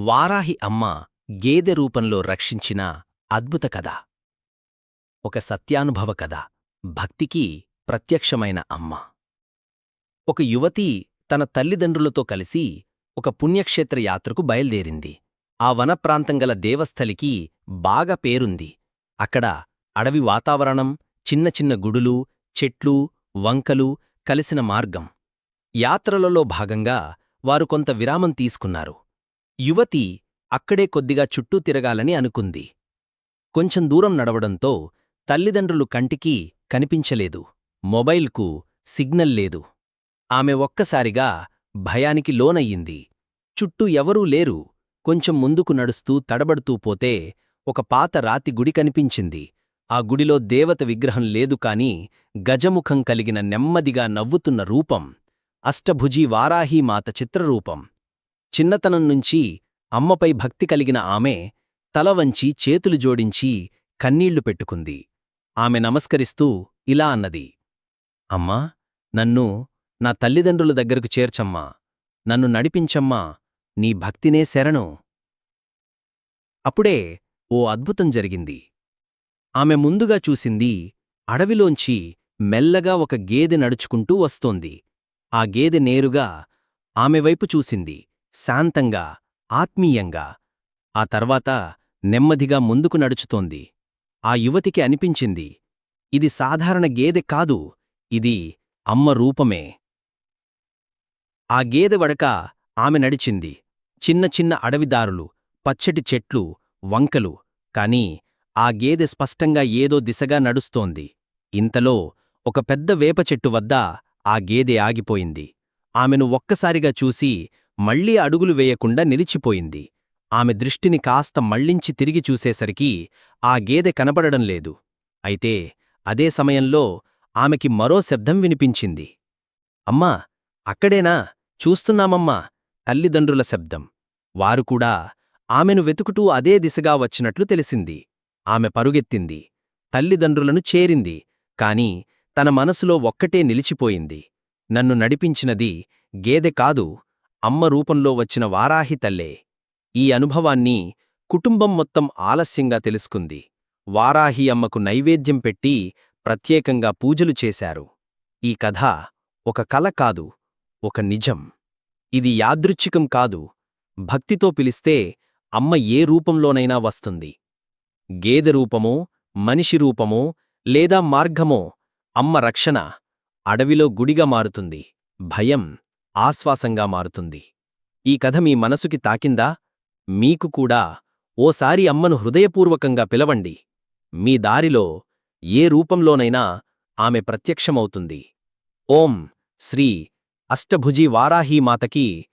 వారాహి అమ్మ గేదె రూపంలో రక్షించిన అద్భుత కథ. ఒక సత్యానుభవ కథ. భక్తికి ప్రత్యక్షమైన అమ్మ. ఒక యువతి తన తల్లిదండ్రులతో కలిసి ఒక పుణ్యక్షేత్ర యాత్రకు బయల్దేరింది. ఆ వనప్రాంతం గల దేవస్థలికి బాగా పేరుంది. అక్కడ అడవి వాతావరణం చిన్న చిన్న గుడులు చెట్లు వంకలు కలిసిన మార్గం. యాత్రలలో భాగంగా వారు కొంత విరామం తీసుకున్నారు. యువతి అక్కడే కొద్దిగా చుట్టూ తిరగాలని అనుకుంది. కొంచెం దూరం నడవడంతో తల్లిదండ్రులు కంటికి కనిపించలేదు. మొబైల్కు సిగ్నల్ లేదు. ఆమె ఒక్కసారిగా భయానికి లోనయ్యింది. చుట్టూ ఎవరూ లేరు. కొంచెం ముందుకు నడుస్తూ తడబడుతూ పోతే ఒక పాత రాతి గుడి కనిపించింది. ఆ గుడిలో దేవత విగ్రహం లేదు కాని గజముఖం కలిగిన నెమ్మదిగా నవ్వుతున్న రూపం అష్టభుజీ వారాహీమాత చిత్రరూపం. చిన్నతనం నుంచి అమ్మపై భక్తి కలిగిన ఆమె తల వంచి చేతులు జోడించి కన్నీళ్ళు పెట్టుకుంది. ఆమె నమస్కరిస్తూ ఇలా అన్నది. అమ్మా నన్ను నా తల్లిదండ్రుల దగ్గరకు చేర్చమ్మా. నన్ను నడిపించమ్మా. నీ భక్తినే శరణు. అప్పుడే ఓ అద్భుతం జరిగింది. ఆమె ముందుగా చూసింది అడవిలోంచి మెల్లగా ఒక గేదె నడుచుకుంటూ వస్తోంది. ఆ గేదె నేరుగా ఆమె వైపు చూసింది. శాంతంగా ఆత్మీయంగా ఆ తర్వాత నెమ్మదిగా ముందుకు నడుచుతోంది. ఆ యువతికి అనిపించింది ఇది సాధారణ గేదె కాదు ఇది అమ్మ రూపమే. ఆ గేదె వడక ఆమె నడిచింది. చిన్న చిన్న అడవిదారులు పచ్చటి చెట్లు వంకలు కాని ఆ గేదె స్పష్టంగా ఏదో దిశగా నడుస్తోంది. ఇంతలో ఒక పెద్ద వేపచెట్టు వద్ద ఆ గేదె ఆగిపోయింది. ఆమెను ఒక్కసారిగా చూసి మళ్ళీ అడుగులు వేయకుండా నిలిచిపోయింది. ఆమె దృష్టిని కాస్త మళ్ళించి తిరిగి చూసేసరికి ఆ గేదె కనబడడం లేదు. అయితే అదే సమయంలో ఆమెకి మరో శబ్దం వినిపించింది. అమ్మా అక్కడేనా? చూస్తున్నామమ్మా! తల్లిదండ్రుల శబ్దం. వారు కూడా ఆమెను వెతుకుటూ అదే దిశగా వచ్చినట్లు తెలిసింది. ఆమె పరుగెత్తింది. తల్లిదండ్రులను చేరింది. కాని తన మనసులో ఒక్కటే నిలిచిపోయింది. నన్ను నడిపించినది గేదె కాదు. అమ్మ రూపంలో వచ్చిన వారాహి తల్లే ఈ అనుభవాన్ని కుటుంబం మొత్తం ఆలస్యంగా తెలుసుకుంది. వారాహి అమ్మకు నైవేద్యం పెట్టి ప్రత్యేకంగా పూజలు చేశారు. ఈ కథ ఒక కల కాదు ఒక నిజం. ఇది యాదృచ్ఛికం కాదు భక్తితో పిలిస్తే అమ్మ ఏ రూపంలోనైనా వస్తుంది. గేదె రూపమో మనిషి రూపమో లేదా మార్గమో అమ్మ రక్షణ అడవిలో గుడిగా మారుతుంది. భయం. ఆశ్వాసంగా మారుతుంది. ఈ కథ మీ మనసుకి తాకిందా? మీకు కూడా. ఓసారి అమ్మను హృదయపూర్వకంగా పిలవండి. మీ దారిలో ఏ రూపంలోనైనా ఆమె ప్రత్యక్షమవుతుంది. ఓం శ్రీ అష్టభుజీ వారాహీమాతకి